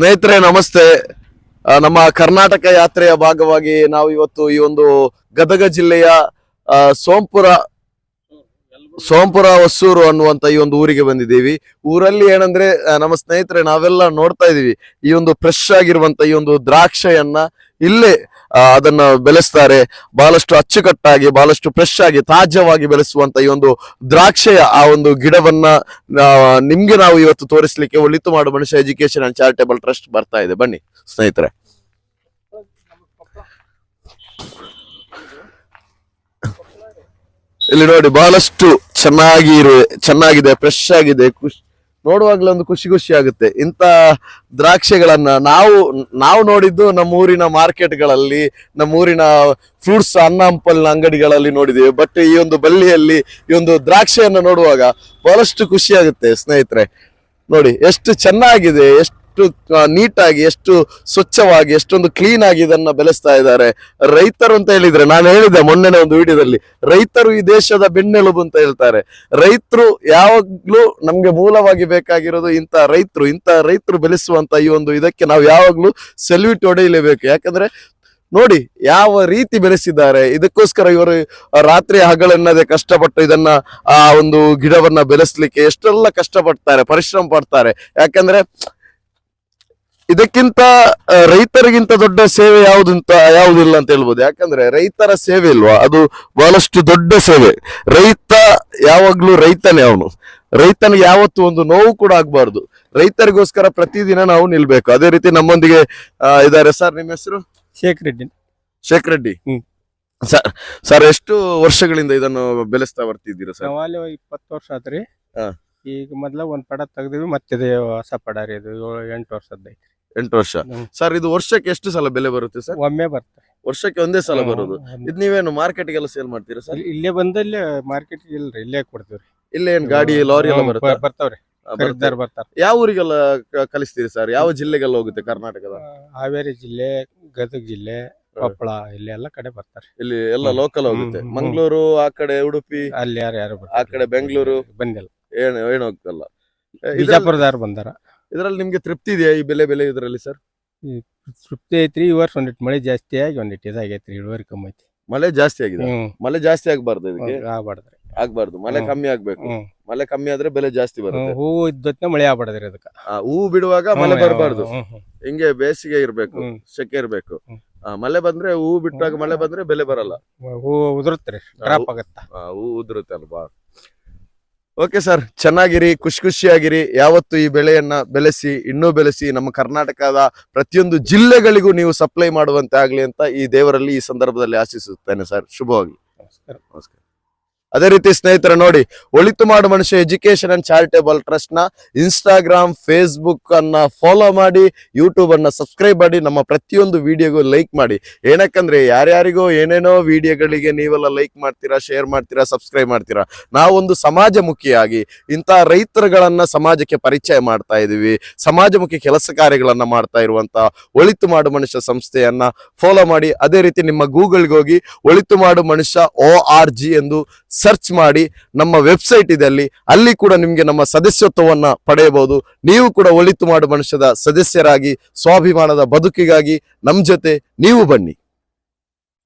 ಸ್ನೇಹಿತರೆ, ನಮಸ್ತೆ. ನಮ್ಮ ಕರ್ನಾಟಕ ಯಾತ್ರೆಯ ಭಾಗವಾಗಿ ನಾವು ಇವತ್ತು ಈ ಒಂದು ಗದಗ ಜಿಲ್ಲೆಯ ಸೋಂಪುರ ಸೋಂಪುರ ಹೊಸೂರು ಅನ್ನುವಂತ ಈ ಒಂದು ಊರಿಗೆ ಬಂದಿದ್ದೀವಿ. ಊರಲ್ಲಿ ಏನಂದ್ರೆ ನಮ್ಮ ಸ್ನೇಹಿತರೆ, ನಾವೆಲ್ಲ ನೋಡ್ತಾ ಇದೀವಿ ಈ ಒಂದು ಫ್ರೆಶ್ ಆಗಿರುವಂತ ಈ ಒಂದು ದ್ರಾಕ್ಷೆಯನ್ನ ಇಲ್ಲೇ ಅದನ್ನ ಬೆಳೆಸ್ತಾರೆ. ಬಹಳಷ್ಟು ಅಚ್ಚುಕಟ್ಟಾಗಿ, ಬಹಳಷ್ಟು ಫ್ರೆಶ್ ಆಗಿ, ತಾಜಾವಾಗಿ ಬೆಳೆಸುವಂತ ಈ ಒಂದು ದ್ರಾಕ್ಷೆಯ ಆ ಒಂದು ಗಿಡವನ್ನ ನಿಮ್ಗೆ ನಾವು ಇವತ್ತು ತೋರಿಸ್ಲಿಕ್ಕೆ ಒಳಿತು ಮಾಡು ಮನುಷ್ಯ ಎಜುಕೇಶನ್ ಅಂಡ್ ಚಾರಿಟೇಬಲ್ ಟ್ರಸ್ಟ್ ಬರ್ತಾ ಇದೆ. ಬನ್ನಿ, ಸ್ನೇಹಿತರೆ. ಇಲ್ಲಿ ನೋಡಿ, ಬಹಳಷ್ಟು ಚೆನ್ನಾಗಿ ಇರುವೆ ಚೆನ್ನಾಗಿದೆ ಫ್ರೆಶ್ ಆಗಿದೆ, ಖುಷಿ ನೋಡುವಾಗ್ಲೇ ಒಂದು ಖುಷಿ ಖುಷಿ ಆಗುತ್ತೆ. ಇಂಥ ದ್ರಾಕ್ಷೆಗಳನ್ನ ನಾವು ನಾವು ನೋಡಿದ್ದು ನಮ್ಮ ಊರಿನ ಮಾರ್ಕೆಟ್ಗಳಲ್ಲಿ, ನಮ್ಮ ಊರಿನ ಫ್ರೂಟ್ಸ್ ಅನ್ನ, ಹಂಪಲ್ನ ಅಂಗಡಿಗಳಲ್ಲಿ ನೋಡಿದ್ದೇವೆ. ಬಟ್ ಈ ಒಂದು ಬಳ್ಳಿಯಲ್ಲಿ ಈ ಒಂದು ದ್ರಾಕ್ಷೆಯನ್ನು ನೋಡುವಾಗ ಬಹಳಷ್ಟು ಖುಷಿ ಆಗುತ್ತೆ ಸ್ನೇಹಿತರೆ. ನೋಡಿ, ಎಷ್ಟು ಚೆನ್ನಾಗಿದೆ, ಎಷ್ಟು ನೀಟಾಗಿ, ಎಷ್ಟು ಸ್ವಚ್ಛವಾಗಿ, ಎಷ್ಟೊಂದು ಕ್ಲೀನ್ ಆಗಿ ಇದನ್ನ ಬೆಳೆಸ್ತಾ ಇದ್ದಾರೆ. ರೈತರು ಅಂತ ಹೇಳಿದ್ರೆ, ನಾನು ಹೇಳಿದೆ ಮೊನ್ನೆನೆ ಒಂದು ವಿಡಿಯೋದಲ್ಲಿ, ರೈತರು ಈ ದೇಶದ ಬೆನ್ನೆಲುಬು ಅಂತ ಹೇಳ್ತಾರೆ. ರೈತರು ಯಾವಾಗ್ಲೂ ನಮ್ಗೆ ಮೂಲವಾಗಿ ಬೇಕಾಗಿರೋದು ಇಂಥ ರೈತರು ಇಂಥ ರೈತರು ಬೆಳೆಸುವಂತ ಈ ಒಂದು ಇದಕ್ಕೆ ನಾವು ಯಾವಾಗ್ಲೂ ಸೆಲ್ಯೂಟ್ ಹೊಡೆಯಲೇಬೇಕು. ಯಾಕಂದ್ರೆ, ನೋಡಿ, ಯಾವ ರೀತಿ ಬೆಳೆಸಿದ್ದಾರೆ, ಇದಕ್ಕೋಸ್ಕರ ಇವರು ರಾತ್ರಿ ಹಗಲೆನ್ನದೆ ಕಷ್ಟಪಟ್ಟು ಇದನ್ನ, ಆ, ಒಂದು ಗಿಡವನ್ನ ಬೆಳೆಸ್ಲಿಕ್ಕೆ ಎಷ್ಟೆಲ್ಲ ಕಷ್ಟಪಡ್ತಾರೆ, ಪರಿಶ್ರಮ ಪಡ್ತಾರೆ. ಯಾಕಂದ್ರೆ ಇದಕ್ಕಿಂತ ರೈತರಿಗಿಂತ ದೊಡ್ಡ ಸೇವೆ ಯಾವುದಂತ ಯಾವುದಿಲ್ಲ ಅಂತ ಹೇಳ್ಬೋದು. ಯಾಕಂದ್ರೆ ರೈತರ ಸೇವೆ ಇಲ್ವಾ? ಅದು ಬಹಳಷ್ಟು ದೊಡ್ಡ ಸೇವೆ. ರೈತ ಯಾವಾಗ್ಲೂ ರೈತನೇ ಅವನು. ರೈತನಿಗೆ ಯಾವತ್ತು ಒಂದು ನೋವು ಕೂಡ ಆಗ್ಬಾರ್ದು. ರೈತರಿಗೋಸ್ಕರ ಪ್ರತಿದಿನ ನಾವು ನಿಲ್ಬೇಕು. ಅದೇ ರೀತಿ ನಮ್ಮೊಂದಿಗೆ ಇದಾರೆ ಸರ್ ನಿಮ್ಮ ಹೆಸರು? ಶೇಖ್ ರೆಡ್ಡಿ. ಶೇಖ್ ರೆಡ್ಡಿ? ಸರ್ ಸರ್ ಎಷ್ಟು ವರ್ಷಗಳಿಂದ ಇದನ್ನು ಬೆಳೆಸ್ತಾ ಬರ್ತಿದ್ದೀರಾ ಸರ್? ನಾವು ಇಪ್ಪತ್ತು ವರ್ಷ ಆತ್ರಿ. ಹಾ. ಈಗ ಮೊದ್ಲ ಒಂದ್ ಪಡ ತೆಗ್ದಿವಿ ಮತ್ತೆ ಹೊಸ ಪಡ ರೀ ಇದು ಏಳು ಎಂಟು ವರ್ಷದ ಐತಿ ಎಂಟು ವರ್ಷ. ಸರ್ ಇದು ವರ್ಷಕ್ಕೆ ಎಷ್ಟು ಸಲ ಬೆಲೆ ಬರುತ್ತೆ ಸರ್ ಒಮ್ಮೆ ಬರ್ತಾರೆ ವರ್ಷಕ್ಕೆ ಒಂದೇ ಸಲ ಬರೋದು. ಇದು ನೀವೇನು ಮಾರ್ಕೆಟ್ಗೆಲ್ಲ ಸೇಲ್ ಮಾಡ್ತೀರಾ ಸರ್ ಇಲ್ಲಿ- ಇಲ್ಲೇ ಬಂದಲ್ಲೇ ಮಾರ್ಕೆಟ್ ಇಲ್ರಿ ಇಲ್ಲೇ ಕೊಡ್ತೀವ್ರಿ. ಇಲ್ಲೇ ಏನ್ ಗಾಡಿ ಲಾರಿ ಎಲ್ಲ ಬರುತ್ತೆ? ಬರ್ತಾವ್ರಿ. ಬರ್ತಾರೆ. ಬರ್ತಾರ. ಯಾವ ಊರಿಗೆಲ್ಲ ಕಲಿಸ್ತೀರಿ ಸರ್ ಯಾವ ಜಿಲ್ಲೆಗೆಲ್ಲ ಹೋಗುತ್ತೆ ಕರ್ನಾಟಕದ? ಹಾವೇರಿ ಜಿಲ್ಲೆ ಗದಗ ಜಿಲ್ಲೆ ಕೊಪ್ಪಳ ಇಲ್ಲಿ ಎಲ್ಲ ಕಡೆ ಬರ್ತಾರೆ. ಇಲ್ಲಿ ಎಲ್ಲ ಲೋಕಲ್ ಹೋಗುತ್ತೆ. ಮಂಗಳೂರು ಆ ಕಡೆ ಉಡುಪಿ ಅಲ್ಲಿ ಯಾರು ಯಾರು ಆ ಕಡೆ ಬೆಂಗಳೂರು? ಬಂದಿಲ್ಲ. ಏನು ಏನು ಹೋಗ್ತಲ್ಲ? ಬಿಜಾಪುರದಾರು ಬಂದಾರ. ಇದರಲ್ಲಿ ನಿಮ್ಗೆ ತೃಪ್ತಿ ಇದೆಯಾ ಈ ಬೆಲೆ ಬೆಲೆ ಇದರಲ್ಲಿ ಸರ್ ತೃಪ್ತಿ ಐತ್ರಿ ಈ ವರ್ಷ ಒಂದಿಟ್ಟು ಮಳೆ ಜಾಸ್ತಿ ಆಗಿ ಒಂದಿಟ್ಟು ಇದಾಗೈತ್ರಿ ಇಳುವರಿ ಕಮ್ಮಿ ಐತಿ ಮಳೆ ಜಾಸ್ತಿ ಆಗಿದೆ? ಮಳೆ ಜಾಸ್ತಿ ಆಗ್ಬಾರ್ದು ಇದಕ್ಕೆ? ಆಗ್ಬಾರ್ದ್ರಿ. ಆಗ್ಬಾರ್ದು ಮಳೆ ಕಮ್ಮಿ ಆಗ್ಬೇಕು. ಮಳೆ ಕಮ್ಮಿ ಆದ್ರೆ ಬೆಲೆ ಜಾಸ್ತಿ ಬರುತ್ತೆ. ಹೂ ಇದ್ದೇ ಮಳೆ ಆಗ್ಬಾರ್ದ್ರಿ ಅದಕ್ಕೆ. ಆ, ಹೂವು ಬಿಡುವಾಗ ಮಳೆ ಬರಬಾರ್ದು. ಹಿಂಗೆ ಬೇಸಿಗೆ ಇರ್ಬೇಕು ಹ್ಮ್. ಸೆಕೆ ಇರ್ಬೇಕು. ಹ್ಮ್. ಆ, ಮಳೆ ಬಂದ್ರೆ ಹೂವು ಬಿಟ್ಟಾಗ ಮಳೆ ಬಂದ್ರೆ ಬೆಲೆ ಬರಲ್ಲ. ಹೂವು ರೀ ಡ್ರಾಪ್ ಆಗತ್ತ? ಆ, ಹೂವು ಉದುರುತ್ತೆ ಅಲ್ವಾ? ಓಕೆ ಸರ್ ಚೆನ್ನಾಗಿರಿ ಖುಷಿ ಖುಷಿಯಾಗಿರಿ. ಯಾವತ್ತು ಈ ಬೆಳೆಯನ್ನ ಬೆಳೆಸಿ ಇನ್ನೂ ಬೆಳೆಸಿ ನಮ್ಮ ಕರ್ನಾಟಕದ ಪ್ರತಿಯೊಂದು ಜಿಲ್ಲೆಗಳಿಗೂ ನೀವು ಸಪ್ಲೈ ಮಾಡುವಂತೆ ಆಗಲಿ ಅಂತ ಈ ದೇವರಲ್ಲಿ ಈ ಸಂದರ್ಭದಲ್ಲಿ ಆಶಿಸುತ್ತೇನೆ ಸರ್ ಶುಭವಾಗಲಿ. ನಮಸ್ಕಾರ. ನಮಸ್ಕಾರ. ಅದೇ ರೀತಿ ಸ್ನೇಹಿತರ ನೋಡಿ, ಒಳಿತು ಮಾಡು ಮನುಷ್ಯ ಎಜುಕೇಶನ್ ಅಂಡ್ ಚಾರಿಟೇಬಲ್ ಟ್ರಸ್ಟ್ನ ಇನ್ಸ್ಟಾಗ್ರಾಮ್ ಫೇಸ್ಬುಕ್ ಅನ್ನ ಫಾಲೋ ಮಾಡಿ ಯೂಟ್ಯೂಬ್ ಅನ್ನ ಸಬ್ಸ್ಕ್ರೈಬ್ ಮಾಡಿ, ನಮ್ಮ ಪ್ರತಿಯೊಂದು ವಿಡಿಯೋಗೂ ಲೈಕ್ ಮಾಡಿ. ಏನಕ್ಕಂದ್ರೆ, ಯಾರ್ಯಾರಿಗೋ ಏನೇನೋ ವಿಡಿಯೋಗಳಿಗೆ ನೀವೆಲ್ಲ ಲೈಕ್ ಮಾಡ್ತೀರಾ ಶೇರ್ ಮಾಡ್ತೀರಾ ಸಬ್ಸ್ಕ್ರೈಬ್ ಮಾಡ್ತೀರಾ, ನಾವೊಂದು ಸಮಾಜಮುಖಿಯಾಗಿ ಇಂಥ ರೈತರುಗಳನ್ನ ಸಮಾಜಕ್ಕೆ ಪರಿಚಯ ಮಾಡ್ತಾ ಇದೀವಿ. ಸಮಾಜಮುಖಿ ಕೆಲಸ ಕಾರ್ಯಗಳನ್ನ ಮಾಡ್ತಾ ಇರುವಂತ ಒಳಿತು ಮಾಡು ಮನುಷ್ಯ ಸಂಸ್ಥೆಯನ್ನ ಫಾಲೋ ಮಾಡಿ. ಅದೇ ರೀತಿ ನಿಮ್ಮ ಗೂಗಲ್ಗೆ ಹೋಗಿ ಒಳಿತು ಮಾಡು ಮನುಷ್ಯ ಓ ಆರ್ ಜಿ ಎಂದು ಸರ್ಚ್ ಮಾಡಿ ನಮ್ಮ ವೆಬ್ಸೈಟ್ ಇದೆ ಅಲ್ಲಿ ಅಲ್ಲಿ ಕೂಡ ನಿಮಗೆ ನಮ್ಮ ಸದಸ್ಯತ್ವವನ್ನ ಪಡೆಯಬಹುದು. ನೀವು ಕೂಡ ಒಳಿತು ಮಾಡು ಮನುಷ್ಯದ ಸದಸ್ಯರಾಗಿ, ಸ್ವಾಭಿಮಾನದ ಬದುಕಿಗಾಗಿ ನಮ್ಮ ಜೊತೆ ನೀವು ಬನ್ನಿ.